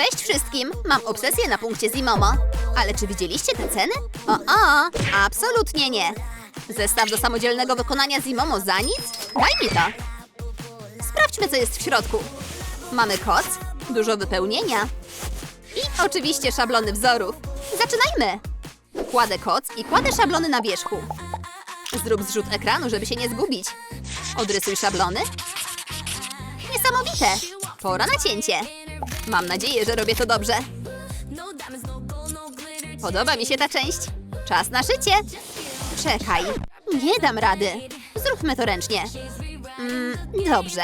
Cześć wszystkim! Mam obsesję na punkcie Zimomo. Ale czy widzieliście te ceny? O, o, absolutnie nie. Zestaw do samodzielnego wykonania Zimomo za nic? Daj mi to. Sprawdźmy, co jest w środku. Mamy koc, dużo wypełnienia i oczywiście szablony wzorów. Zaczynajmy! Kładę koc i kładę szablony na wierzchu. Zrób zrzut ekranu, żeby się nie zgubić. Odrysuj szablony. Niesamowite! Pora na cięcie. Mam nadzieję, że robię to dobrze. Podoba mi się ta część. Czas na szycie. Czekaj, nie dam rady. Zróbmy to ręcznie. Mm, dobrze.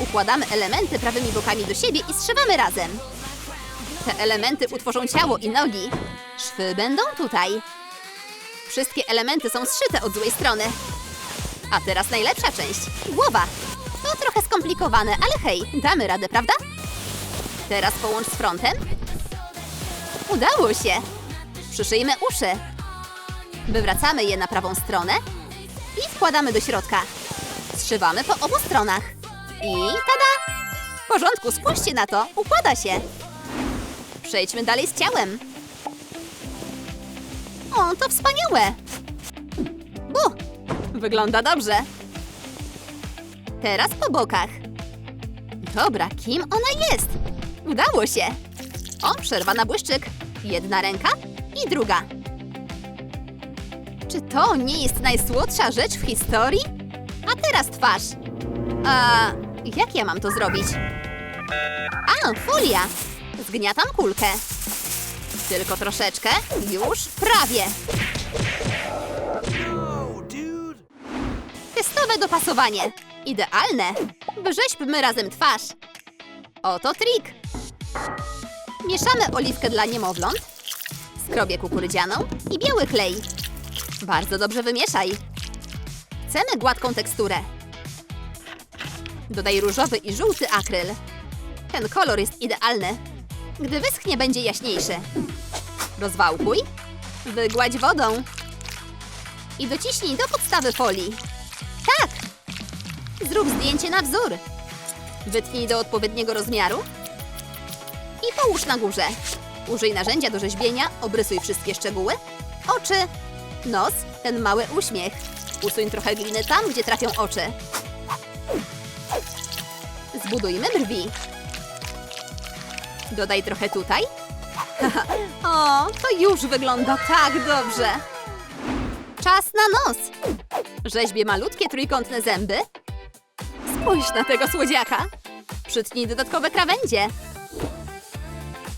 Układamy elementy prawymi bokami do siebie i zszywamy razem. Te elementy utworzą ciało i nogi. Szwy będą tutaj. Wszystkie elementy są zszyte od złej strony. A teraz najlepsza część. Głowa. To trochę skomplikowane, ale hej, damy radę, prawda? Teraz połącz z frontem. Udało się. Przyszyjmy uszy. Wywracamy je na prawą stronę i wkładamy do środka. Zszywamy po obu stronach. I tada! W porządku, spójrzcie na to. Układa się. Przejdźmy dalej z ciałem. O, to wspaniałe! U, wygląda dobrze. Teraz po bokach. Dobra, kim ona jest? Udało się. O, przerwa na błyszczyk. Jedna ręka i druga. Czy to nie jest najsłodsza rzecz w historii? A teraz twarz. A jak ja mam to zrobić? A, folia. Zgniatam kulkę. Tylko troszeczkę. Już prawie. Testowe dopasowanie. Idealne. Wyrzeźbmy razem twarz. Oto trik. Mieszamy oliwkę dla niemowląt, skrobię kukurydzianą i biały klej. Bardzo dobrze wymieszaj. Chcemy gładką teksturę. Dodaj różowy i żółty akryl. Ten kolor jest idealny. Gdy wyschnie, będzie jaśniejszy. Rozwałkuj, wygładź wodą i dociśnij do podstawy folii. Tak! Zrób zdjęcie na wzór. Wytnij do odpowiedniego rozmiaru i połóż na górze. Użyj narzędzia do rzeźbienia, obrysuj wszystkie szczegóły. Oczy, nos, ten mały uśmiech. Usuń trochę gliny tam, gdzie trafią oczy. Zbudujmy brwi. Dodaj trochę tutaj. o, to już wygląda tak dobrze. Czas na nos. Rzeźbię malutkie trójkątne zęby. Spójrz na tego słodziaka. Przytnij dodatkowe krawędzie.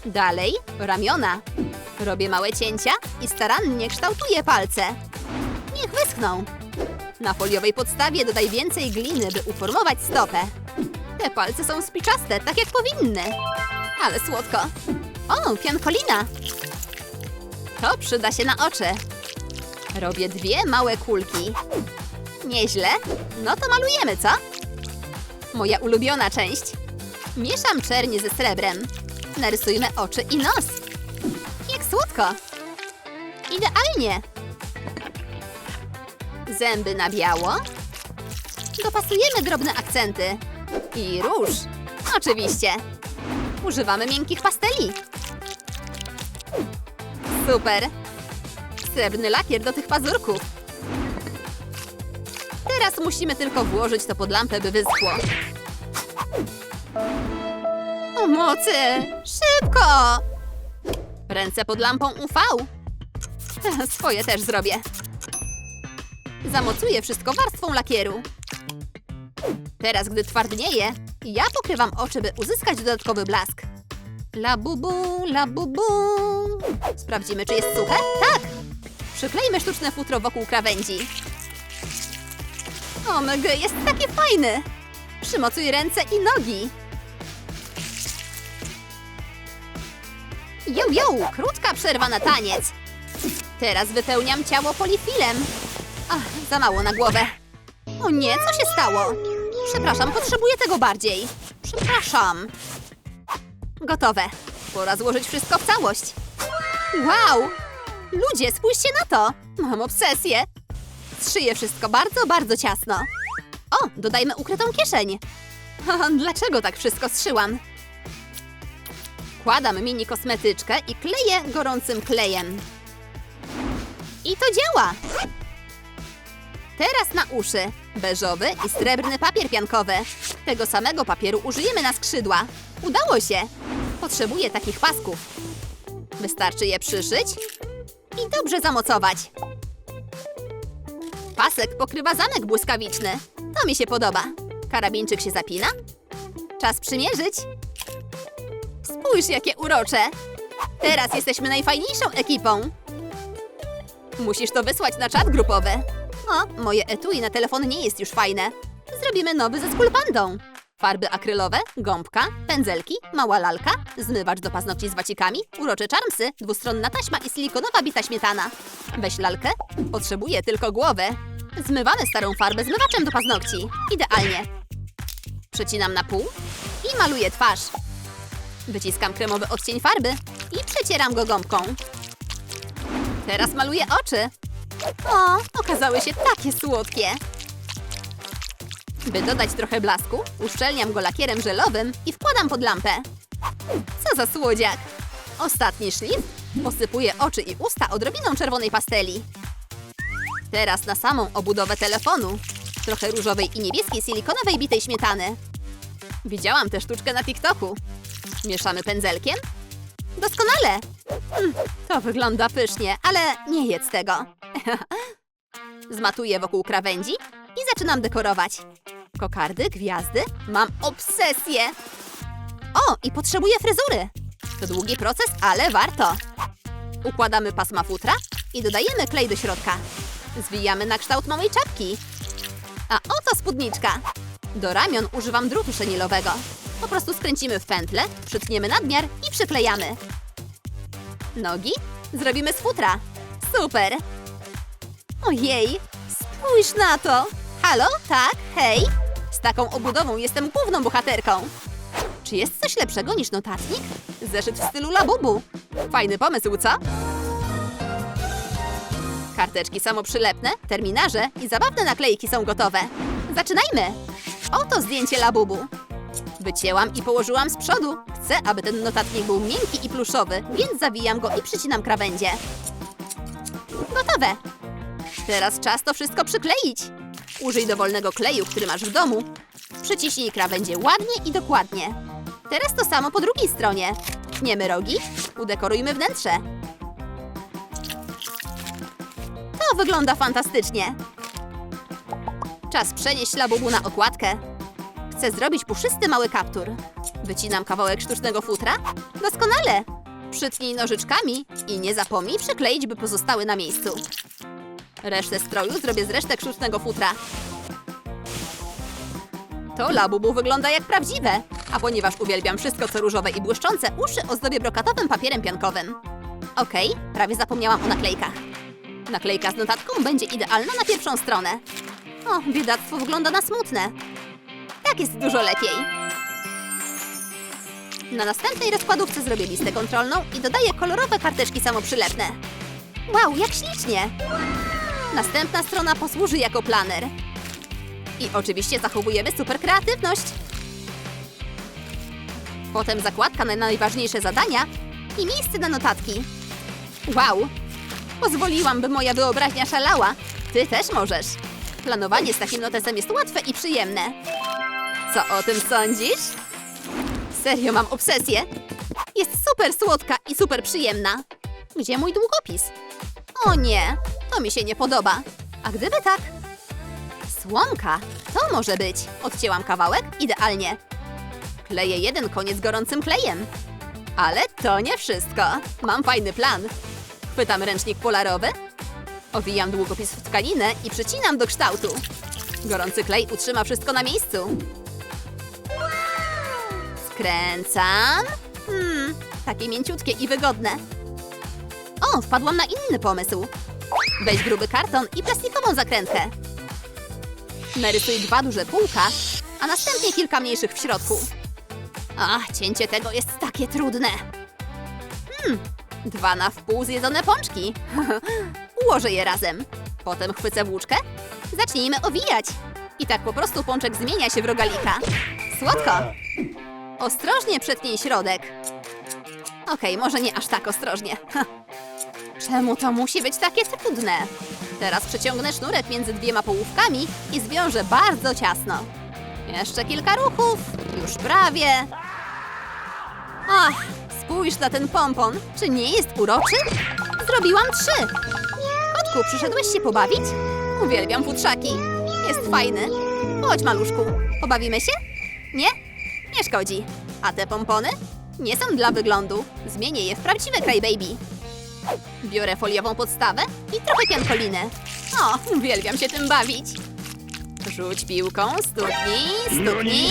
Dalej ramiona. Robię małe cięcia i starannie kształtuję palce. Niech wyschną. Na foliowej podstawie dodaj więcej gliny, by uformować stopę. Te palce są spiczaste, tak jak powinny. Ale słodko. O, piankolina. To przyda się na oczy. Robię dwie małe kulki. Nieźle. No to malujemy, co? Moja ulubiona część. Mieszam czernie ze srebrem. Narysujmy oczy i nos. Jak słodko. Idealnie. Zęby na biało. Dopasujemy drobne akcenty. I róż. Oczywiście. Używamy miękkich pasteli. Super. Srebrny lakier do tych pazurków. Teraz musimy tylko włożyć to pod lampę, by wyschło. O mocy! Szybko! Ręce pod lampą UV. Swoje też zrobię. Zamocuję wszystko warstwą lakieru. Teraz, gdy twardnieje, ja pokrywam oczy, by uzyskać dodatkowy blask. La bubu, la bubu. Sprawdzimy, czy jest suche? Tak! Przyklejmy sztuczne futro wokół krawędzi. Omg, jest taki fajny! Przymocuj ręce i nogi. Jo, jo, krótka przerwa na taniec. Teraz wypełniam ciało polifilem. Ach, za mało na głowę. O nie, co się stało? Przepraszam, potrzebuję tego bardziej. Przepraszam. Gotowe. Pora złożyć wszystko w całość. Wow! Ludzie, spójrzcie na to! Mam obsesję. Zszyję wszystko bardzo, bardzo ciasno. O, dodajmy ukrytą kieszeń. Dlaczego tak wszystko zszyłam? Wkładam mini kosmetyczkę i kleję gorącym klejem. I to działa! Teraz na uszy. Beżowy i srebrny papier piankowy. Tego samego papieru użyjemy na skrzydła. Udało się! Potrzebuję takich pasków. Wystarczy je przyszyć i dobrze zamocować. Pasek pokrywa zamek błyskawiczny. To mi się podoba. Karabinczyk się zapina. Czas przymierzyć. Spójrz, jakie urocze! Teraz jesteśmy najfajniejszą ekipą. Musisz to wysłać na czat grupowy. O, moje etui na telefon nie jest już fajne. Zrobimy nowy ze skulpandą. Farby akrylowe, gąbka, pędzelki, mała lalka, zmywacz do paznokci z wacikami, urocze czarmsy, dwustronna taśma i silikonowa bita śmietana. Weź lalkę. Potrzebuję tylko głowę. Zmywamy starą farbę zmywaczem do paznokci. Idealnie. Przecinam na pół i maluję twarz. Wyciskam kremowy odcień farby i przecieram go gąbką. Teraz maluję oczy. O, okazały się takie słodkie. By dodać trochę blasku, uszczelniam go lakierem żelowym i wkładam pod lampę. Co za słodziak! Ostatni szlif. Posypuję oczy i usta odrobiną czerwonej pasteli. Teraz na samą obudowę telefonu. Trochę różowej i niebieskiej silikonowej bitej śmietany. Widziałam tę sztuczkę na TikToku. Mieszamy pędzelkiem. Doskonale! Mm, to wygląda pysznie, ale nie jedz tego. Zmatuję wokół krawędzi i zaczynam dekorować. Kokardy, gwiazdy. Mam obsesję! O, i potrzebuję fryzury. To długi proces, ale warto. Układamy pasma futra i dodajemy klej do środka. Zwijamy na kształt małej czapki. A oto spódniczka. Do ramion używam drutu szenilowego. Po prostu skręcimy w pętlę, przytniemy nadmiar i przyklejamy. Nogi zrobimy z futra. Super! Ojej, spójrz na to! Halo? Tak? Hej? Z taką obudową jestem główną bohaterką. Czy jest coś lepszego niż notatnik? Zeszyt w stylu labubu. Fajny pomysł, co? Karteczki samoprzylepne, terminarze i zabawne naklejki są gotowe. Zaczynajmy! Oto zdjęcie labubu. Wycięłam i położyłam z przodu. Chcę, aby ten notatnik był miękki i pluszowy, więc zawijam go i przycinam krawędzie. Gotowe! Teraz czas to wszystko przykleić. Użyj dowolnego kleju, który masz w domu. Przyciśnij krawędzie ładnie i dokładnie. Teraz to samo po drugiej stronie. Tniemy rogi, udekorujmy wnętrze. Wygląda fantastycznie. Czas przenieść labubu na okładkę. Chcę zrobić puszysty mały kaptur. Wycinam kawałek sztucznego futra. Doskonale! Przytnij nożyczkami i nie zapomnij przykleić, by pozostały na miejscu. Resztę stroju zrobię z resztek sztucznego futra. To labubu wygląda jak prawdziwe. A ponieważ uwielbiam wszystko co różowe i błyszczące, uszy ozdobię brokatowym papierem piankowym. Okej, prawie zapomniałam o naklejkach. Naklejka z notatką będzie idealna na pierwszą stronę. O, biedactwo wygląda na smutne. Tak jest dużo lepiej. Na następnej rozkładówce zrobię listę kontrolną i dodaję kolorowe karteczki samoprzylepne. Wow, jak ślicznie! Następna strona posłuży jako planer. I oczywiście zachowujemy super kreatywność. Potem zakładka na najważniejsze zadania i miejsce na notatki. Wow! Pozwoliłam, by moja wyobraźnia szalała. Ty też możesz. Planowanie z takim notesem jest łatwe i przyjemne. Co o tym sądzisz? Serio mam obsesję. Jest super słodka i super przyjemna. Gdzie mój długopis? O nie, to mi się nie podoba. A gdyby tak? Słomka, to może być. Odcięłam kawałek, idealnie. Kleję jeden koniec gorącym klejem. Ale to nie wszystko. Mam fajny plan. Chwytam ręcznik polarowy, owijam długopis w tkaninę i przycinam do kształtu. Gorący klej utrzyma wszystko na miejscu. Skręcam. Hmm, takie mięciutkie i wygodne. O, wpadłam na inny pomysł. Weź gruby karton i plastikową zakrętkę. Narysuj dwa duże kółka, a następnie kilka mniejszych w środku. Ach, cięcie tego jest takie trudne. Hmm, dwa na wpół zjedzone pączki. Ułożę je razem. Potem chwycę włóczkę. Zacznijmy owijać. I tak po prostu pączek zmienia się w rogalika. Słodko. Ostrożnie przetnij środek. Okej, może nie aż tak ostrożnie. Czemu to musi być takie trudne? Teraz przeciągnę sznurek między dwiema połówkami i zwiążę bardzo ciasno. Jeszcze kilka ruchów, już prawie. Ach, spójrz na ten pompon. Czy nie jest uroczy? Zrobiłam trzy. Kotku, przyszedłeś się pobawić? Uwielbiam futrzaki. Jest fajny. Chodź, maluszku. Pobawimy się? Nie? Nie szkodzi. A te pompony? Nie są dla wyglądu. Zmienię je w prawdziwe Crybaby. Biorę foliową podstawę i trochę piankoliny. O, uwielbiam się tym bawić. Rzuć piłką, stuknij, stuknij.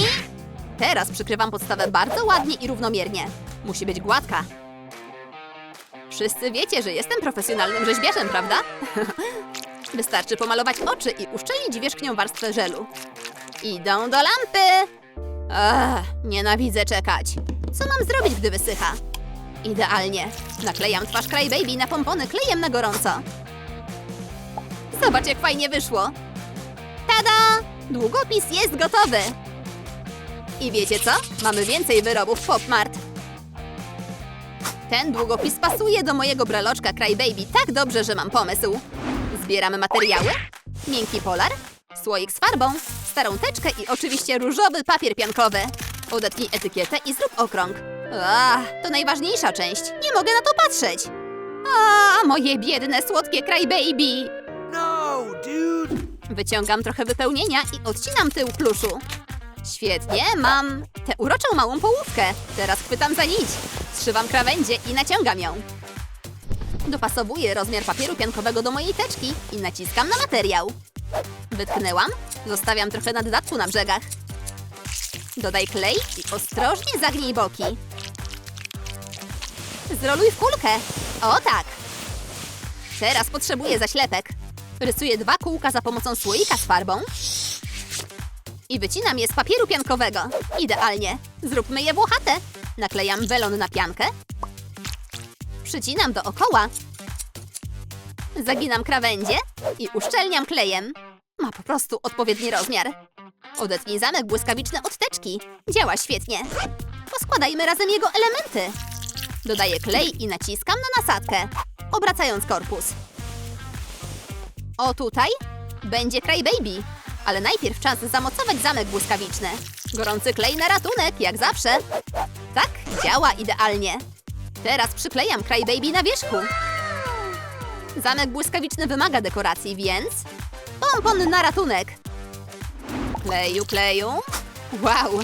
Teraz przykrywam podstawę bardzo ładnie i równomiernie. Musi być gładka. Wszyscy wiecie, że jestem profesjonalnym rzeźbiarzem, prawda? Wystarczy pomalować oczy i uszczelnić wierzchnią warstwę żelu. Idą do lampy! Ech, nienawidzę czekać. Co mam zrobić, gdy wysycha? Idealnie. Naklejam twarz Crybaby na pompony klejem na gorąco. Zobacz, jak fajnie wyszło. Tada! Długopis jest gotowy. I wiecie co? Mamy więcej wyrobów Popmart. Ten długopis pasuje do mojego breloczka Crybaby tak dobrze, że mam pomysł. Zbieramy materiały, miękki polar, słoik z farbą, starą teczkę i oczywiście różowy papier piankowy. Odetnij etykietę i zrób okrąg. Ach, to najważniejsza część. Nie mogę na to patrzeć. A, moje biedne, słodkie Crybaby. No, dude! Wyciągam trochę wypełnienia i odcinam tył pluszu. Świetnie, mam tę uroczą małą połówkę. Teraz chwytam za nić. Zszywam krawędzie i naciągam ją. Dopasowuję rozmiar papieru piankowego do mojej teczki i naciskam na materiał. Wytknęłam, zostawiam trochę naddatku na brzegach. Dodaj klej i ostrożnie zagnij boki. Zroluj w kulkę. O tak. Teraz potrzebuję zaślepek. Rysuję dwa kółka za pomocą słoika z farbą i wycinam je z papieru piankowego. Idealnie. Zróbmy je włochate. Naklejam welon na piankę. Przycinam dookoła. Zaginam krawędzie i uszczelniam klejem. Ma po prostu odpowiedni rozmiar. Odetnij zamek błyskawiczny od teczki. Działa świetnie. Poskładajmy razem jego elementy. Dodaję klej i naciskam na nasadkę, obracając korpus. O tutaj będzie Crybaby. Ale najpierw czas zamocować zamek błyskawiczny. Gorący klej na ratunek, jak zawsze. Tak, działa idealnie. Teraz przyklejam Crybaby na wierzchu. Zamek błyskawiczny wymaga dekoracji, więc... Pompon na ratunek. Kleju, kleju. Wow.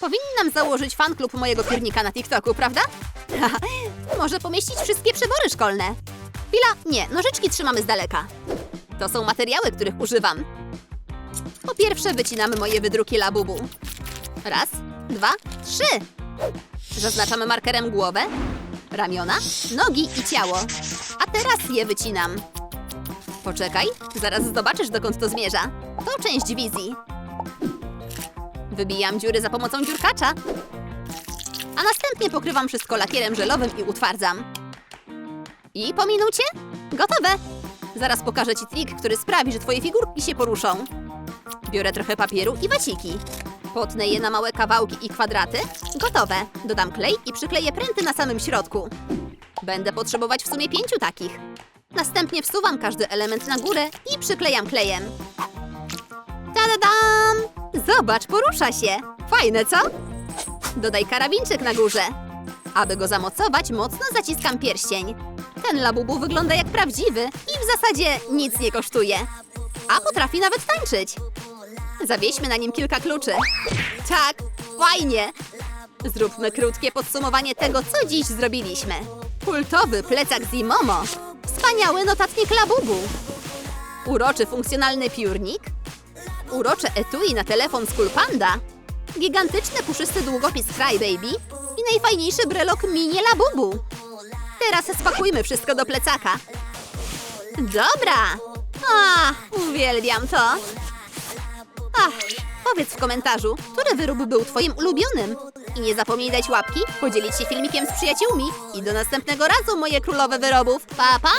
Powinnam założyć fanklub mojego piernika na TikToku, prawda? Może pomieścić wszystkie przybory szkolne. Chwila, nie, nożyczki trzymamy z daleka. To są materiały, których używam. Po pierwsze wycinamy moje wydruki Labubu. Raz, dwa, trzy. Zaznaczamy markerem głowę, ramiona, nogi i ciało. A teraz je wycinam. Poczekaj, zaraz zobaczysz dokąd to zmierza. To część wizji. Wybijam dziury za pomocą dziurkacza. A następnie pokrywam wszystko lakierem żelowym i utwardzam. I po minucie? Gotowe! Zaraz pokażę Ci trik, który sprawi, że Twoje figurki się poruszą. Biorę trochę papieru i waciki. Potnę je na małe kawałki i kwadraty. Gotowe. Dodam klej i przykleję pręty na samym środku. Będę potrzebować w sumie pięciu takich. Następnie wsuwam każdy element na górę i przyklejam klejem. Tadadam! Zobacz, porusza się. Fajne, co? Dodaj karabinczyk na górze. Aby go zamocować, mocno zaciskam pierścień. Ten labubu wygląda jak prawdziwy i w zasadzie nic nie kosztuje. A potrafi nawet tańczyć. Zawieźmy na nim kilka kluczy. Tak, fajnie! Zróbmy krótkie podsumowanie tego, co dziś zrobiliśmy. Kultowy plecak Zimomo. Wspaniały notatnik Labubu. Uroczy funkcjonalny piórnik. Urocze etui na telefon z Panda. Gigantyczny puszysty długopis Crybaby. I najfajniejszy brelok mini Labubu. Teraz spakujmy wszystko do plecaka. Dobra! A, uwielbiam to. Ach, powiedz w komentarzu, który wyrób był Twoim ulubionym. I nie zapomnij dać łapki, podzielić się filmikiem z przyjaciółmi. I do następnego razu, moje królowe wyrobów. Pa, pa!